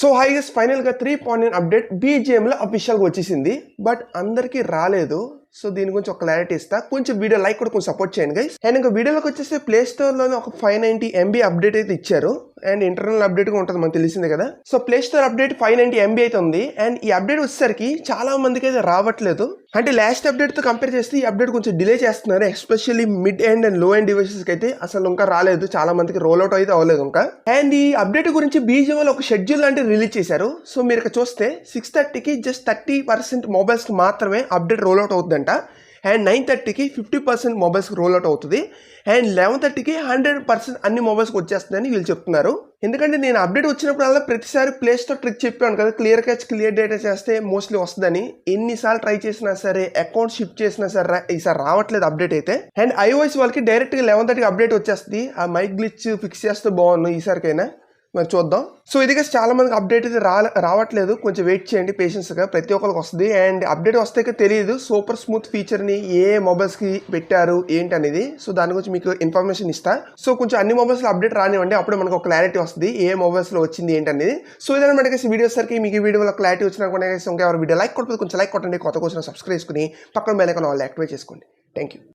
So highest ఫైనల్గా three point nine update BGM అఫీషియల్గా వచ్చేసింది. బట్ అందరికీ రాలేదు. సో దీని గురించి ఒక క్లారిటీ ఇస్తా. కొంచెం వీడియో లైక్ కూడా కొంచెం సపోర్ట్ చేయండి గైస్ అండ్ ఇంకా వీడియోలోకి వచ్చేసి ప్లే స్టోర్లోనే ఒక ఫైవ్ నైంటీ ఎంబీ అప్డేట్ అయితే ఇచ్చారు. అండ్ ఇంటర్నల్ అప్డేట్ కూడా ఉంటుంది మనకు తెలిసిందే కదా. So Play Store update five ninety MB అయితే ఉంది. అండ్ ఈ అప్డేట్ వచ్చేసరికి చాలా మందికి అయితే రావట్లేదు. అంటే లాస్ట్ అప్డేట్తో కంపేర్ చేస్తే ఈ అప్డేట్ కొంచెం డిలే చేస్తున్నారు. ఎస్పెషల్లీ మిడ్ ఎండ్ అండ్లో ఎండ్ డివైసెస్కి అయితే అసలు ఇంకా రాలేదు. చాలా మందికి రోల్ అవుట్ అయితే అవ్వలేదు ఇంకా. అండ్ ఈ అప్డేట్ గురించి బీజిఎం ఒక షెడ్యూల్ లాంటివి రిలీజ్ చేశారు. సో మీరు ఇక్కడ చూస్తే సిక్స్ థర్టీకి జస్ట్ థర్టీ పర్సెంట్ మొబైల్స్కి మాత్రమే అప్డేట్ రోల్ అవుట్ అవుతుందంట. అండ్ నైన్ థర్టీకి ఫిఫ్టీ పర్సెంట్ మొబైల్స్కి రోల్ అవుట్ అవుతుంది. అండ్ లెవెన్ థర్టీకి హండ్రెడ్ పర్సెంట్ అన్ని మొబైల్స్కి వచ్చేస్తుందని వీళ్ళు చెప్తున్నారు. ఎందుకంటే నేను అప్డేట్ వచ్చినప్పుడల్లా ప్రతిసారి ప్లేస్తో ట్రిక్ చెప్పాను కదా. క్లియర్ క్యాచ్ క్లియర్ డేటా చేస్తే మోస్ట్లీ వస్తుందని. ఎన్నిసార్లు ట్రై చేసినా సరే అకౌంట్ షిఫ్ట్ చేసినా సరే రా- ఈసారి రావట్లేదు అప్డేట్ అయితే. అండ్ ఐఓఎస్ వాళ్ళకి డైరెక్ట్గా లెవెన్ థర్టీకి అప్డేట్ వచ్చేస్తుంది. ఆ మైక్ గ్లిచ్ ఫిక్స్ చేస్తే బాగున్నాను ఈసారికైనా మరి చూద్దాం. సో ఇది చాలా మందికి అప్డేట్ అయితే రా రావట్లేదు. కొంచెం వెయిట్ చేయండి పేషెన్స్గా ప్రతి ఒక్కరికి వస్తుంది. అండ్ అప్డేట్ వస్తే తెలియదు సూపర్ స్మూత్ ఫీచర్ని ఏ మొబైల్స్కి పెట్టారు ఏంటి అనేది. సో దాని గురించి మీకు ఇన్ఫర్మేషన్ ఇస్తా. సో కొంచెం అన్ని మొబైల్స్లో అప్డేట్ రానివ్వండి. అప్పుడు మనకు ఒక క్లారిటీ వస్తుంది. ఏ మొబైల్స్లో వచ్చింది ఏంటి అనేది. సో ఇదన్నమాట మనకి వీడియో సరికి మీకు వీడియోలో క్లారిటీ వచ్చినా కూడా ఇంకా ఎవరు వీడియో లైక్ కొట్టదు కొంచెం లైక్ కొట్టండి. కొత్త కోసం సబ్స్క్రైబ్ చేసుకుని పక్కన బెల్ ఐకాన్ ఆల్ యాక్టివేట్ చేసుకోండి. Thank you